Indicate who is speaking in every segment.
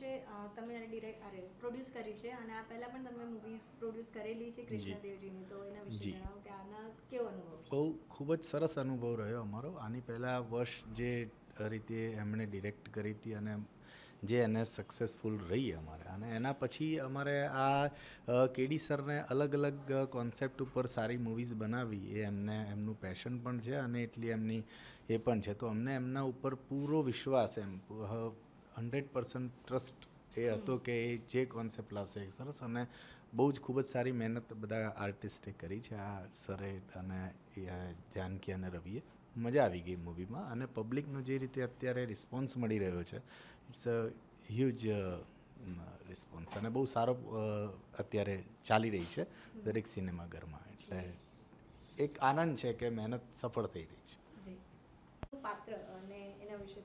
Speaker 1: વિશે તમે તમે ડિરેક્ટ અરે પ્રોડ્યુસ કરી છે અને આ પહેલા પણ તમે મૂવીઝ પ્રોડ્યુસ કરેલી છે કૃષ્ણદેવજીની તો એના વિશે જણાવો કે આના કેવો અનુભવ
Speaker 2: બહુ ખૂબ જ સરસ અનુભવ રહ્યો અમારો. આની પહેલાં વર્ષ જે રીતે એમણે ડિરેક્ટ કરી હતી અને જે એને સક્સેસફુલ રહી અમારે. અને એના પછી અમારે આ કેડી સરને અલગ અલગ કોન્સેપ્ટ ઉપર સારી મૂવીઝ બનાવી. એ એમને એમનું પેશન પણ છે અને એટલી એમની એ પણ છે. તો અમને એમના ઉપર પૂરો વિશ્વાસ એમ હંડ્રેડ પર્સન્ટ ટ્રસ્ટ એ હતો કે એ જે કોન્સેપ્ટ લાવશે સરસ અને બહુ જ ખૂબ જ સારી મહેનત બધા આર્ટિસ્ટે કરી છે. આ સરે અને જાનકી અને રવિએ મજા આવી ગઈ મૂવીમાં અને પબ્લિકનો જે રીતે અત્યારે રિસ્પોન્સ મળી રહ્યો છે, ઇટ્સ અ હ્યુજ રિસ્પોન્સ અને બહુ સારો અત્યારે ચાલી રહી છે દરેક સિનેમાઘરમાં. એટલે એક આનંદ છે કે મહેનત સફળ થઈ રહી છે.
Speaker 1: પાત્ર અને એના વિશે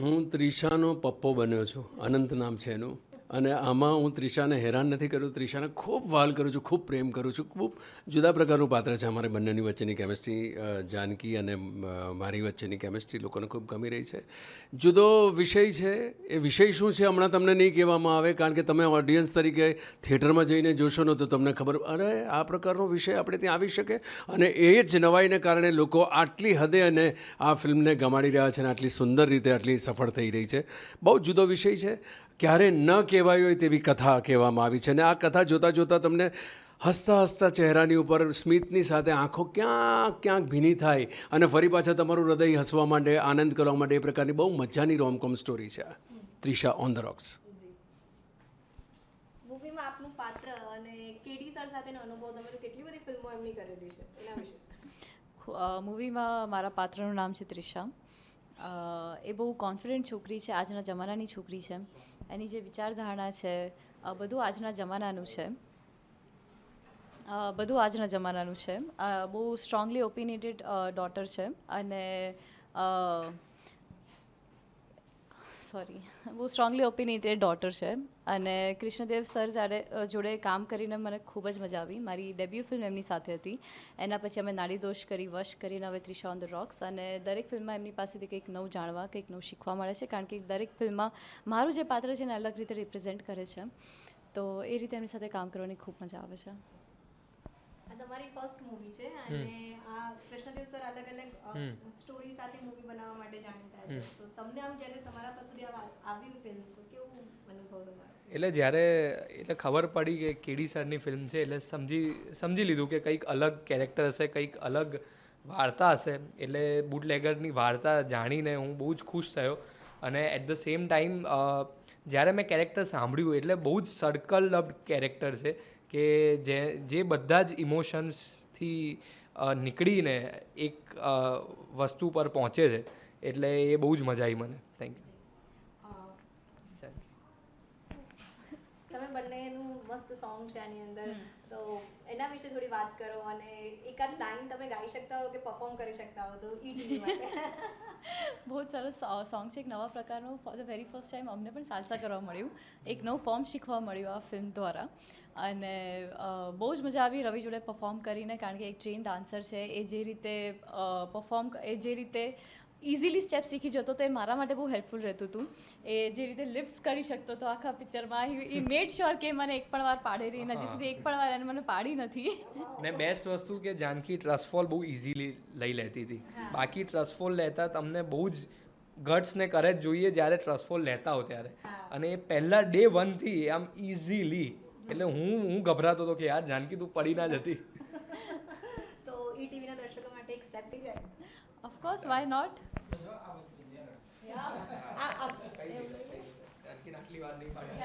Speaker 3: હું ત્રિષાનો પપ્પો બન્યો છું. અનંત નામ છે એનું. અને આમાં હું ત્રિશાને હેરાન નથી કર્યું. ત્રિશાને ખૂબ વાલ કરું છું, ખૂબ પ્રેમ કરું છું, ખૂબ જુદા પ્રકારનું પાત્ર છે અમારી બંનેની વચ્ચેની કેમિસ્ટ્રી જાનકી અને મારી વચ્ચેની કેમિસ્ટ્રી લોકોને ખૂબ ગમી રહી છે. જુદો વિષય છે, એ વિષય શું છે હમણાં તમને નહીં કહેવામાં આવે, કારણ કે તમે ઓડિયન્સ તરીકે થિયેટરમાં જઈને જોશો ને તો તમને ખબર, અરે, આ પ્રકારનો વિષય આપણે ત્યાં આવી શકે. અને એ જ નવાઈને કારણે લોકો આટલી હદે અને આ ફિલ્મને ગમાડી રહ્યા છે અને આટલી સુંદર રીતે, આટલી સફળ થઈ રહી છે. બહુ જુદો વિષય છે. ક્યારે ન કહેવાય હોય તેવી કથા કહેવામાં આવી છે. અને આ કથા જોતાં જોતાં તમને હસતા હસતા ચહેરાની ઉપર સ્મિતની સાથે આંખો ક્યાંક ક્યાંક ભીની થાય અને ફરી પાછા તમારું હૃદય હસવા માંડે આનંદ કરવા માંડે એ પ્રકારની બહુ મજાની રોમકોમ સ્ટોરી છે. Trisha on the rocks.
Speaker 1: મૂવીમાં આપનું પાત્ર અને કેડી સર સાથેનો અનુભવ તમે તો કેટલી બધી ફિલ્મો એમની કરેલી છે એના વિશે?
Speaker 4: ખુ- અ, મૂવીમાં મારા પાત્રનું નામ છે ત્રિશા એ બહુ કોન્ફિડન્ટ છોકરી છે, આજના જમાનાની છોકરી છે. એની જે વિચારધારણા છે બધું આજના જમાનાનું છે. બધું આજના જમાનાનું છે. બહુ સ્ટ્રોંગલી ઓપિનિયટેડ ડોટર છે. અને સોરી બહુ સ્ટ્રોંગલી ઓપિનિયટેડ ડોટર છે અને કૃષ્ણદેવ સર જ્યારે જોડે કામ કરીને મને ખૂબ જ મજા આવી. મારી ડેબ્યુ ફિલ્મ એમની સાથે હતી. એના પછી અમે નાડી દોષ કરી, વશ કરીને હવે ત્રિશા ઓન ધ રોક્સ અને દરેક ફિલ્મમાં એમની પાસેથી કંઈક નવું જાણવા, કંઈક નવું શીખવા મળે છે, કારણ કે દરેક ફિલ્મમાં મારું જે પાત્ર છે એને અલગ રીતે રિપ્રેઝેન્ટ કરે છે. તો એ રીતે એમની સાથે કામ કરવાની ખૂબ મજા આવે છે.
Speaker 1: તમારી ફર્સ્ટ મૂવી છે અને આ કૃષ્ણદેવ સર અલગ અલગ સ્ટોરી સાથે મૂવી બનાવવા માટે જાણીતા છે. તો તમને આમ જ્યારે તમારા પાસે સુધી આવ્યું ફિલ્મ તો કેવું અનુભવ તમારો?
Speaker 5: એટલે જ્યારે એટલે ખબર પડી કે કેડી સરની ફિલ્મ છે એટલે સમજી સમજી લીધું કે કંઈક અલગ કેરેક્ટર હશે કંઈક અલગ વાર્તા હશે. એટલે બુટલેગરની વાર્તા જાણીને હું બહુ જ ખુશ થયો. અને એટ ધ સેમ ટાઈમ જ્યારે મેં કેરેક્ટર સાંભળ્યું એટલે બહુ જ સર્કલ લબ્ડ કેરેક્ટર છે. કે જે જે બધા જ ઇમોશન્સથી નીકળીને એક વસ્તુ પર પહોંચે છે એટલે એ બહુ જ મજા આવી મને. થેન્ક યુ
Speaker 1: તમે બંનેનું મસ્ત સોંગ છે આની અંદર. તો એના વિશે થોડી વાત કરો અને એકાદ લાઈન તમે ગાઈ શકતા હો કે પરફોર્મ કરી શકતા હો તો ઈ
Speaker 4: બહુ જ સરસ સોંગ છે. એક નવા પ્રકારનું for the very first time અમને પણ સાલસા કરવા મળ્યું. એક નવું ફોર્મ શીખવા મળ્યું આ ફિલ્મ દ્વારા. અને બહુ જ મજા આવી રવિ જોડે પરફોર્મ કરીને કારણ કે એક ટ્રેન ડાન્સર છે એ જે રીતે પરફોર્મ એ જે રીતે ઇઝીલી સ્ટેપ શીખી જતો તો એ મારા માટે બહુ હેલ્પફુલ રહેતું હતું એ જે રીતે લિફ્ટ કરી શકતો હતો આખા પિક્ચરમાં એ મેડ શ્યોર કે મને એક પણ વાર પાડે રહી હજી સુધી એક પણ વાર એને મને પાડી નથી.
Speaker 5: ને બેસ્ટ વસ્તુ કે જાનકી ટ્રસ્ટફોલ બહુ ઇઝીલી લઈ લેતી હતી. બાકી ટ્રસ્ટફોલ લેતા તમને બહુ જ ગટ્સને કરે જ જોઈએ જ્યારે ટ્રસ્ટફોલ લેતા હો ત્યારે. અને એ પહેલાં ડે વનથી આમ ઇઝીલી એટલે હું હું ગભરાતો હતો કે યાર જાનકી તું પડી ના જતી.
Speaker 1: તો ઈ ટીવીના દર્શકો માટે એક સ્ટેપ થઈ જાય.
Speaker 4: ઓફકોર્સ વાય નોટ
Speaker 1: આ આ. એવું નહીં.
Speaker 5: જાનકી આટલી વાર નહીં પાડી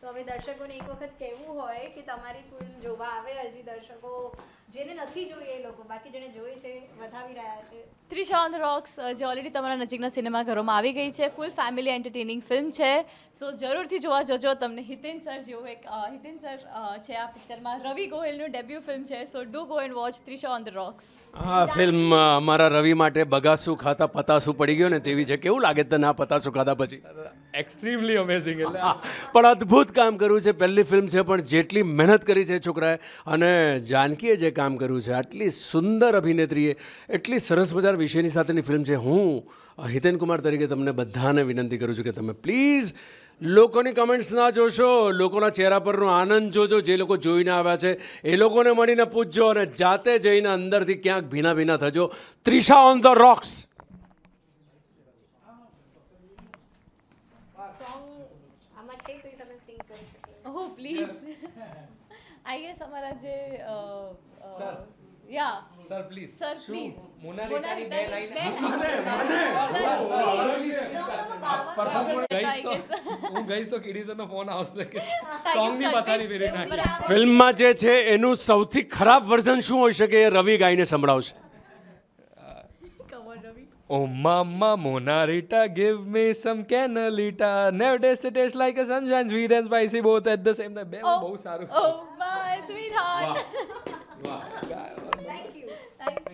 Speaker 1: તો હવે દર્શકોને એક વખત કહેવું હોય કે તમારી ફિલ્મ જોવા આવે હજી દર્શકો જેને નથી જોઈએ એ લોકો બાકી જેને જોઈ છે વધાવી રહ્યા છે.
Speaker 4: ત્રિશા ઓન ધ રોક્સ જે ઓલરેડી તમારા નજીકના સિનેમાઘરોમાં આવી ગઈ છે. ફૂલ ફેમિલી એન્ટરટેનિંગ ફિલ્મ છે. સો જરૂરથી જોવા જજો તમને હિતેન સર જેવું એક હિતેન સર છે આ પિક્ચરમાં. રવિ ગોહિલનું ડેબ્યુ ફિલ્મ છે. So do go and watch Trisha on the rocks
Speaker 3: આ ફિલ્મ અમારા રવિ માટે બગાસું ખાતા પતાસું પડી ગયો ને તેવી છે. કેવું લાગે તને આ પતાસું ખાતા પછી?
Speaker 5: એક્સ્ટ્રીમલી અમેઝિંગ એટલે
Speaker 3: પણ અદ્ભુત કામ કર્યું છે. પહેલી ફિલ્મ છે પણ જેટલી મહેનત કરી છે છોકરાએ. અને જાનકીએ જે કામ કર્યું છે. આટલી સુંદર અભિનેત્રીએ એટલી સરસ મજાના વિષયની સાથેની ફિલ્મ છે. હું હિતેન કુમાર તરીકે તમને બધાને વિનંતી કરું છું કે તમે પ્લીઝ લોકોની કમેન્ટ્સ ના જોશો. લોકોના ચહેરા પરનો આનંદ જોજો. જે લોકો જોઈને આવ્યા છે એ લોકોને મળીને પૂછજો અને જાતે જઈને અંદરથી ક્યાંક ભીના ભીના થજો. Trisha on the rocks
Speaker 1: song આમાં છે કોઈ તમે સિંગ કરી શકો
Speaker 4: ઓહ પ્લીઝ આઈ ગેસ અમારા જે
Speaker 5: sir
Speaker 4: ya
Speaker 5: sir please
Speaker 4: sir please
Speaker 5: મોનાલિસાની બે લાઈન હું ગઈશ તો કિડીસરનો ફોન આવશે કે સોંગની પથારી ફેરવી નાખી
Speaker 3: ફિલ્મમાં જે છે એનું સૌથી ખરાબ વર્ઝન શું હોઈ શકે એ રવિ ગાઈને સંભળાવશે.
Speaker 5: Oh mama Mona Rita, give me some canalita. Never tasted taste like a sunshine, sweet and spicy both at the same time. બે બહુ સારું
Speaker 4: sweetheart. Wow. Wow. Thank you. Thank you.